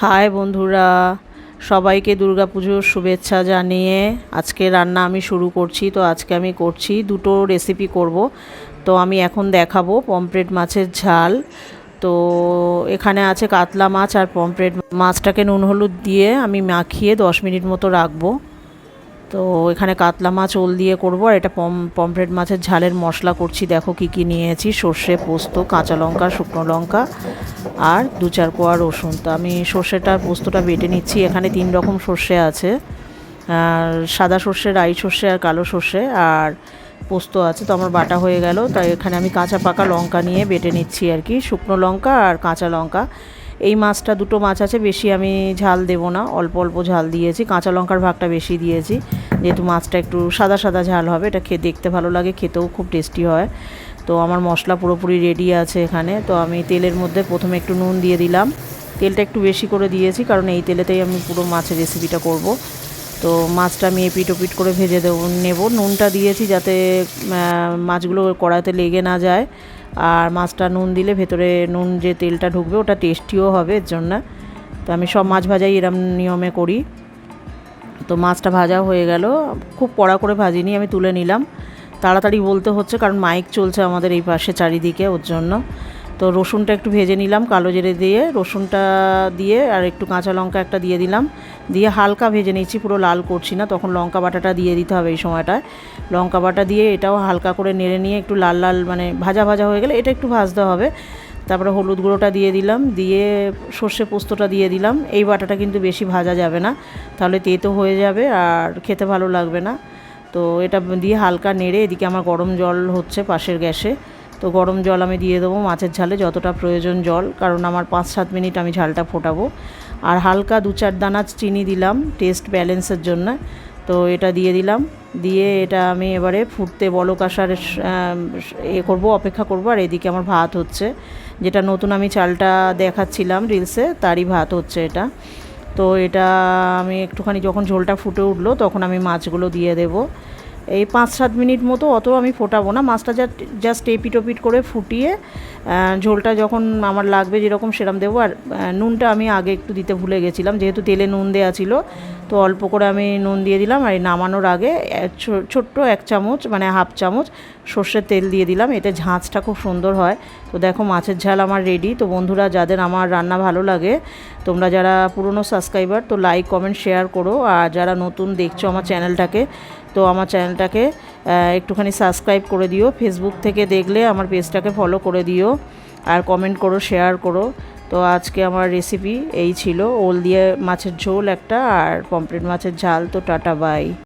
High বন্ধুরা, সবাইকে দুর্গা পুজোর শুভেচ্ছা জানিয়ে আজকে রান্না আমি শুরু করছি। তো আজকে আমি করছি দুটো রেসিপি করব। তো আমি এখন দেখাবো পমফ্রেট মাছের ঝাল। তো এখানে আছে কাতলা মাছ আর পমফ্রেট মাছটাকে নুন হলুদ দিয়ে আমি মাখিয়ে দশ মিনিট মতো রাখব। তো এখানে কাতলা মাছ ওল দিয়ে করব আর এটা পম, পমফ্রেট মাছের ঝালের মশলা করছি। দেখো কি কি নিয়েছি। সর্ষে, পোস্ত, কাঁচা লঙ্কা, শুকনো লঙ্কা আর দু চার কোয়া রসুন। তো আমি সর্ষেটা, পোস্তটা বেটে নিচ্ছি। এখানে তিন রকম সর্ষে আছে। আর সাদা সর্ষে, রাই সর্ষে আর কালো সর্ষে আর পোস্ত আছে। তো আমার বাটা হয়ে গেল। তাই এখানে আমি কাঁচা পাকা লঙ্কা নিয়ে বেটে নিচ্ছি আর কি। শুকনো লঙ্কা আর কাঁচা লঙ্কা। এই মাছটা দুটো মাছ আছে, বেশি আমি ঝাল দেবো না, অল্প অল্প ঝাল দিয়েছি। কাঁচা লঙ্কার ভাগটা বেশি দিয়েছি, যেহেতু মাছটা একটু সাদা সাদা ঝাল হবে, এটা খেয়ে দেখতে ভালো লাগে, খেতেও খুব টেস্টি হয়। তো আমার মশলা পুরোপুরি রেডি আছে এখানে, তো আমি তেলের মধ্যে প্রথমে একটু নুন দিয়ে দিলাম। তেলটা একটু বেশি করে দিয়েছি, কারণ এই তেলেতেই আমি পুরো মাছের রেসিপিটা করব। তো মাছটা আমি এপিট ওপিট করে ভেজে দেবো, নেব। নুনটা দিয়েছি যাতে মাছগুলো কড়াইতে লেগে না যায়। আর মাছটা নুন দিলে ভেতরে নুন যে তেলটা ঢুকবে ওটা টেস্টিও হবে এর জন্য। তো আমি সব মাছ ভাজাই এরম নিয়মে করি। তো মাছটা ভাজা হয়ে গেল। খুব কড়া করে ভাজিনি, আমি তুলে নিলাম। তাড়াতাড়ি বলতে হচ্ছে কারণ মাইক চলছে আমাদের এই পাশে চারিদিকে ওর জন্য। তো রসুনটা একটু ভেজে নিলাম কালো জিরে দিয়ে। রসুনটা দিয়ে আর একটু কাঁচা লঙ্কা একটা দিয়ে দিলাম। দিয়ে হালকা ভেজে নিচ্ছি পুরো লাল করছি না, তখন লঙ্কা বাটাটা দিয়ে দিতে হবে এই সময়টায়। লঙ্কা বাটা দিয়ে এটাও হালকা করে নেড়ে নিয়ে একটু লাল লাল মানে ভাজা ভাজা হয়ে গেলে এটা একটু ভাজতে হবে। তারপরে হলুদ গুঁড়োটা দিয়ে দিলাম, দিয়ে সর্ষে পোস্তটা দিয়ে দিলাম। এই বাটাটা কিন্তু বেশি ভাজা যাবে না, তাহলে তেতো হয়ে যাবে আর খেতে ভালো লাগবে না। তো এটা দিয়ে হালকা নেড়ে, এদিকে আমার গরম জল হচ্ছে পাশের গ্যাসে। তো গরম জল আমি দিয়ে দেবো মাছের ঝালে যতটা প্রয়োজন জল, কারণ আমার পাঁচ সাত মিনিট আমি ঝালটা ফোটাবো। আর হালকা দু চার দানা চিনি দিলাম টেস্ট ব্যালেন্সের জন্য। তো এটা দিয়ে দিলাম, দিয়ে এটা আমি এবারে ফুটতে বলক আসার এ করব, অপেক্ষা করব। আর এদিকে আমার ভাত হচ্ছে, যেটা নতুন আমি চালটা দেখাচ্ছিলাম রিলসে তারই ভাত হচ্ছে এটা। তো এটা আমি একটুখানি যখন ঝোলটা ফুটে উঠল, তখন আমি মাছগুলো দিয়ে দেবো। এই পাঁচ সাত মিনিট মতো অত আমি ফোটাবো না। মাছটা যা জাস্ট এপিট ওপিট করে ফুটিয়ে ঝোলটা যখন আমার লাগবে যেরকম সেরম দেবো। আর নুনটা আমি আগে একটু দিতে ভুলে গেছিলাম, যেহেতু তেলে নুন দেওয়া ছিল, তো অল্প করে আমি নুন দিয়ে দিলাম আর নামানোর আগে ছোট্ট এক চামচ মানে হাফ চামচ সর্ষের তেল দিয়ে দিলাম। এতে ঝাঁঝটা খুব সুন্দর হয়। তো দেখো মাছের ঝাল আমার রেডি তো বন্ধুরা, যাদের আমার রান্না ভালো লাগে, তোমরা যারা পুরনো সাবস্ক্রাইবার তো লাইক কমেন্ট শেয়ার করো। আর যারা নতুন দেখছ আমার চ্যানেলটাকে তো আমার চ্যানেলটাকে একটুখানি সাবস্ক্রাইব করে দিও। ফেসবুক থেকে দেখলে আমার পেজটাকে ফলো করে দিও আর কমেন্ট করো শেয়ার করো। তো আজকে আমার রেসিপি এই ছিল, ওল দিয়ে মাছের ঝোল একটা আর পমপ্লেট মাছের ঝাল। তো টাটা বাই